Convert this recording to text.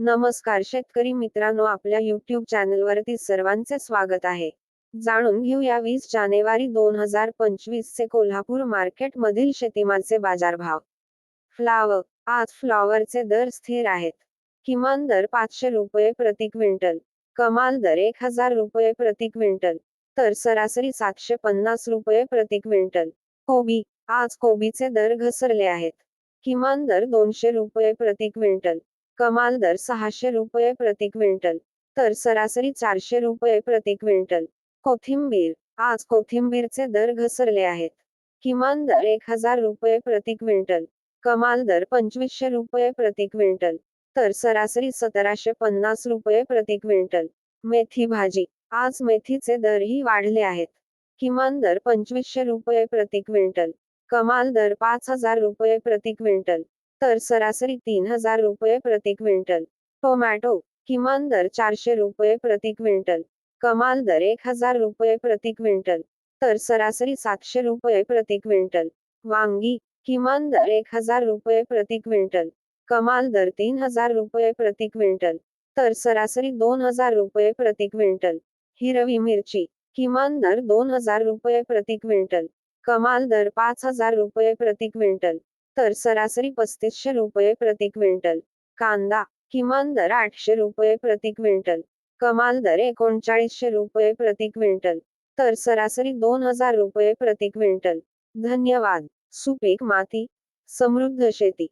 नमस्कार शेतकरी मित्रांनो आपल्या युट्यूब चॅनलवरती सर्वांचे स्वागत आहे. जाणून घेऊया वीस जानेवारी दोन हजार पंचवीस चे कोल्हापूर मार्केट मधील शेतीमालचे बाजारभाव. फ्लावर आज फ्लॉवरचे दर स्थिर आहेत. किमान दर पाचशे रुपये प्रति क्विंटल. कमाल दर एक हजार रुपये प्रति क्विंटल. तर सरासरी सातशे पन्नास रुपये प्रति क्विंटल. कोबी आज कोबीचे दर घसरले आहेत. किमान दर दोनशे रुपये प्रति क्विंटल. कमाल दर सहाशे रुपये प्रति क्विंटल. तर सरासरी चारशे रुपये प्रति क्विंटल. कोथिंबीर. आज कोथिंबीरचे दर घसरले आहेत. किमान दर एक हजार रुपये प्रति क्विंटल. कमाल दर पंचवीसशे रुपये प्रति क्विंटल. तर सरासरी सतराशे पन्नास रुपये प्रति क्विंटल. मेथी भाजी. आज मेथीचे दरही वाढले आहेत. किमान दर पंचवीसशे रुपये प्रति क्विंटल. कमाल दर पाच हजार रुपये प्रति क्विंटल. तर सरासरी तीन हजार रुपये प्रति क्विंटल. टोमॅटो किमान दर चारशे रुपये प्रति क्विंटल. कमाल दर एक हजार रुपये प्रति क्विंटल. तर सरासरी सातशे रुपये प्रति क्विंटल. वांगी किमान दर एक हजार रुपये प्रति क्विंटल. कमाल दर तीन हजार रुपये प्रति क्विंटल. तर सरासरी दोन हजार रुपये प्रति क्विंटल. हिरवी मिरची किमान दर दोन हजार रुपये प्रति क्विंटल. कमाल दर पाच हजार रुपये प्रति क्विंटल. तर सरासरी पस्तीसशे रुपये प्रति क्विंटल. कांदा किमान दर आठशे रुपये प्रति क्विंटल. कमाल दर एकोणचाळीसशे रुपये प्रति क्विंटल. तर सरासरी दोन हजार रुपये प्रति क्विंटल. धन्यवाद. सुपीक माती. समृद्ध शेती.